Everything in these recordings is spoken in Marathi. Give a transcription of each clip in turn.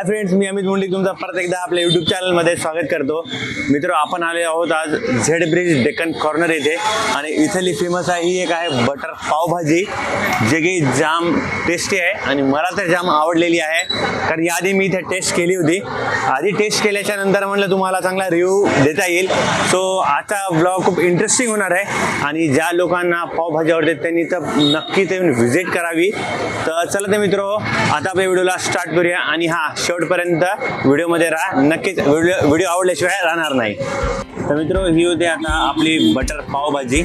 हाय फ्रेंड्स मी अमित मुंडे तुमचं परत एकदा आपल्या युट्यूब चॅनलमध्ये स्वागत करतो. मित्र आपण आले आहोत आज झेड ब्रिज डेक्कन कॉर्नर येथे. आणि इथली फेमस आहे ही एक आहे बटर पावभाजी जे की जाम टेस्टी आहे. आणि मला तर जाम आवडलेली आहे. कारण याआधी मी इथे टेस्ट केली होती. आधी टेस्ट केल्याच्यानंतर म्हणलं तुम्हाला चांगला रिव्ह्यू देता येईल. सो आता ब्लॉग खूप इंटरेस्टिंग होणार आहे. आणि ज्या लोकांना पावभाजी आवडते त्यांनी तर नक्की ते व्हिजिट करावी. तर चला तर मित्र आता आपल्या व्हिडिओला स्टार्ट करूया. आणि हा शेवटपर्यंत व्हिडिओमध्ये राहा. नक्कीच व्हिडिओ व्हिडिओ आवडल्याशिवाय राहणार नाही. तर मित्र ही होती आता आपली बटर पावभाजी.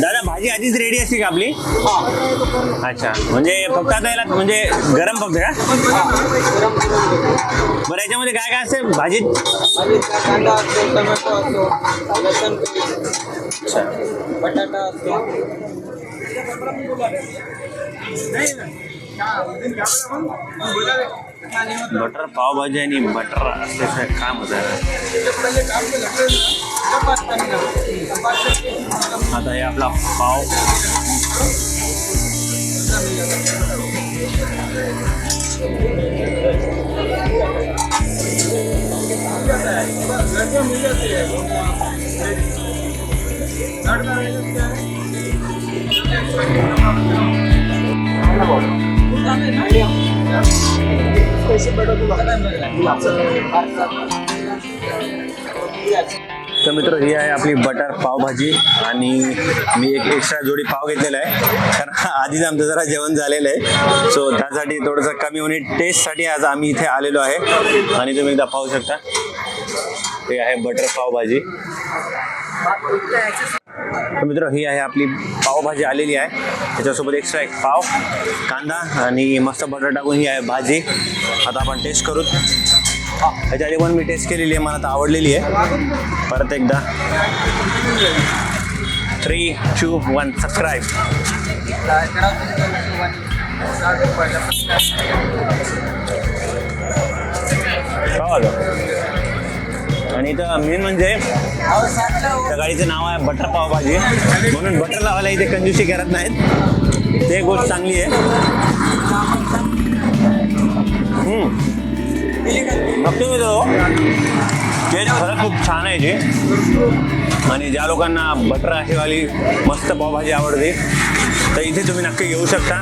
दादा भाजी आधीच रेडी असते का आपली? अच्छा. म्हणजे फक्त आता याला म्हणजे गरम फक्त का? बरं याच्यामध्ये काय काय असते भाजीत? बटाटा असतो. बटर पावभाजी आणि बटर असल्याशिवाय काय मजा आता हे आपला पाव. तर मित्र ही आहे आपली बटर पावभाजी आणि मी एक एक्स्ट्रा जोडी पाव घेतलेला आहे. कारण आधीच आमचं जरा जेवण झालेलं आहे. सो त्यासाठी थोडंसं कमी होणे टेस्टसाठी आज आम्ही इथे आलेलो आहे. आणि तुम्ही एकदा पाहू शकता. हे आहे बटर पावभाजी. तर मित्र ही आहे आपली पावभाजी आलेली आहे. त्याच्यासोबत एक्स्ट्रा एक पाव कांदा आणि मस्त बटर टाकून ही आहे भाजी. आता आपण टेस्ट करू. त्याच्या आधी पण मी टेस्ट केलेली आहे मला तर आवडलेली आहे. परत एकदा. थ्री टू वन सबस्क्राईब आणि इथं मेन म्हणजे त्या नाव आहे बटर पावभाजी. म्हणून बटर लावायला इथे कंजूसी करत नाहीत. ते गोष्ट चांगली आहे. हम्म. बघतो तो. टेस्ट खरंच खूप छान आहे जे. आणि ज्या लोकांना बटर अशीवाली मस्त पावभाजी आवडते, तर इथे तुम्ही नक्की येऊ शकता.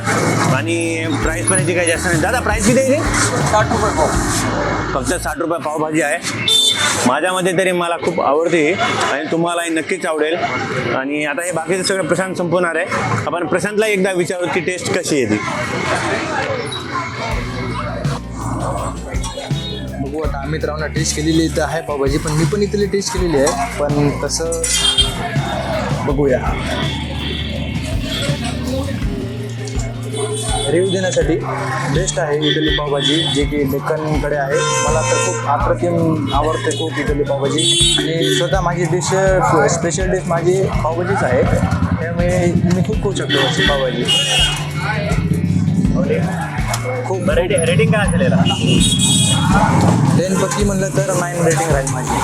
आणि प्राईस पण याची काही जास्त नाही. दादा प्राईस किती आहे साठ रुपये पाव फक्त साठ रुपये पावभाजी आहे. माझ्या मते तरी मला खूप आवडते आणि तुम्हालाही नक्कीच आवडेल. आणि आता हे बाकीचं सगळं प्रशांत संपवणार आहे. आपण प्रशांतला एकदा विचारू की टेस्ट कशी येते बघू आता अमित रावना टेस्ट केलेली इथं आहे पावभाजी पण मी पण इथली टेस्ट केलेली आहे. पण तसं बघूया. रिव्ह्यू देण्यासाठी बेस्ट आहे इटली पावभाजी जे की डेक्कनकडे आहे. मला तर खूप अप्रतिम आवडते खूप इटली पावभाजी. आणि स्वतः माझी डिश स्पेशल डिश माझी पावभाजीच आहे. त्यामुळे मी खूप खाऊ शकतो अशी पावभाजी. खूप. रेटिंग रेटिंग काय असेल याला? टेन पक्की म्हणलं तर नाईन रेटिंग राहील माझी.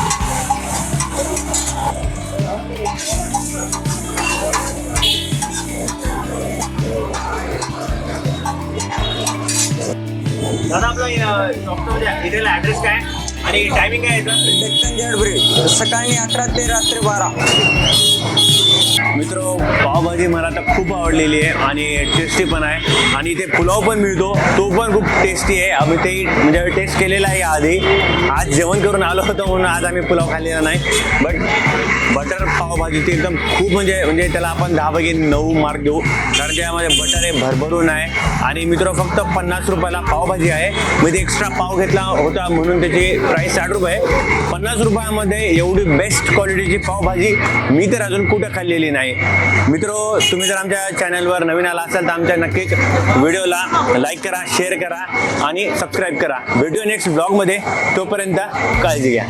दादा आपला डॉक्टर म्हणजे ऍड्रेस काय? आणि टायमिंग काय याचं डेक्कन जेड सकाळी अकरा ते रात्री बारा. मित्र पावभाजी मला तर खूप आवडलेली आहे आणि टेस्टी पण आहे. आणि इथे पुलाव पण मिळतो. तो पण खूप टेस्टी आहे. आम्ही ते म्हणजे टेस्ट केलेला आहे आधी. आज जेवण करून आलो होतो म्हणून आज आम्ही पुलाव खाल्लेला नाही. बट बटर पावभाजी ती एकदम खूप म्हणजे म्हणजे त्याला आपण दहा पैकी नऊ मार्क देऊ. कारण त्यामध्ये बटर आहे भरभरून आहे. आणि मित्र फक्त पन्नास रुपयाला पावभाजी आहे. मी ते एक्स्ट्रा पाव घेतला होता म्हणून त्याची प्राईस साठ रुपये. पन्नास रुपयामध्ये एवढी बेस्ट क्वालिटीची पावभाजी मी तर अजून कुठं खाल्लेली नाही. मित्र तुम्ही जर आमच्या चॅनलवर नवीन आला असाल तर आमच्या नक्कीच व्हिडिओला लाईक करा शेअर करा आणि सबस्क्राईब करा. व्हिडिओ नेक्स्ट ब्लॉगमध्ये तोपर्यंत काळजी घ्या.